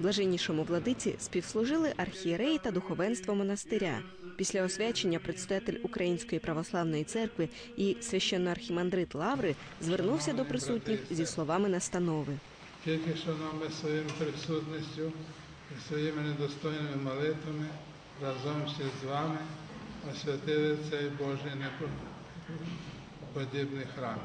Блаженнішому владиці співслужили архієреї та духовенство монастиря. Після освячення предстоятель Української православної церкви і священноархімандрит Лаври звернувся до присутніх зі словами настанови. Тільки що ми своїм присутністю і своїми недостойними молитвами разом всі з вами освятили цей Божий неподібний храм.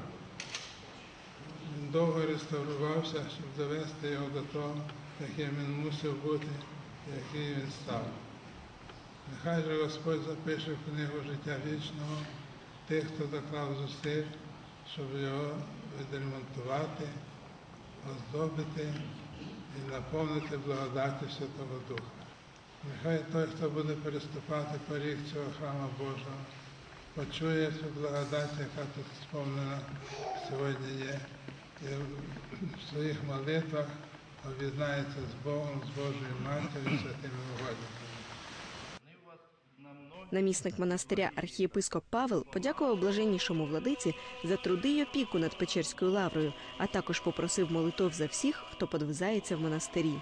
Він довго реставрувався, щоб довести його до того, яким він мусив бути, який він став. Нехай же Господь запише в книгу життя вічного тих, хто доклав зусиль, щоб його відремонтувати, оздобити і наповнити благодаті Святого Духа. Нехай той, хто буде переступати поріг цього храму Божого, почує цю благодать, яка тут сповнена сьогодні є, і в своїх молитвах об'єднається з Богом, з Божою Матір'ю, святими угодниками. Намісник монастиря архієпископ Павел подякував блаженнішому владиці за труди й опіку над Печерською лаврою, а також попросив молитов за всіх, хто подвизається в монастирі.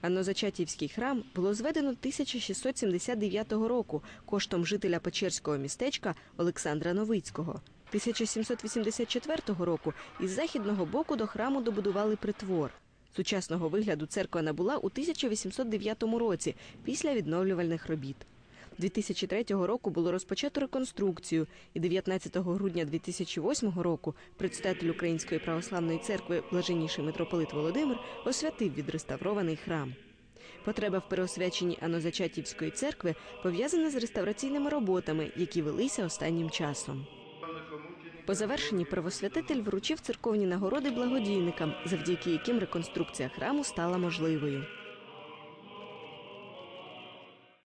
Аннозачатівський храм було зведено 1679 року коштом жителя Печерського містечка Олександра Новицького. 1784 року із західного боку до храму добудували притвор. Сучасного вигляду церква набула у 1809 році після відновлювальних робіт. 2003 року було розпочато реконструкцію, і 19 грудня 2008 року предстоятель Української православної церкви блаженніший митрополит Володимир освятив відреставрований храм. Потреба в переосвяченні Анозачатівської церкви пов'язана з реставраційними роботами, які велися останнім часом. По завершенні правосвятитель вручив церковні нагороди благодійникам, завдяки яким реконструкція храму стала можливою.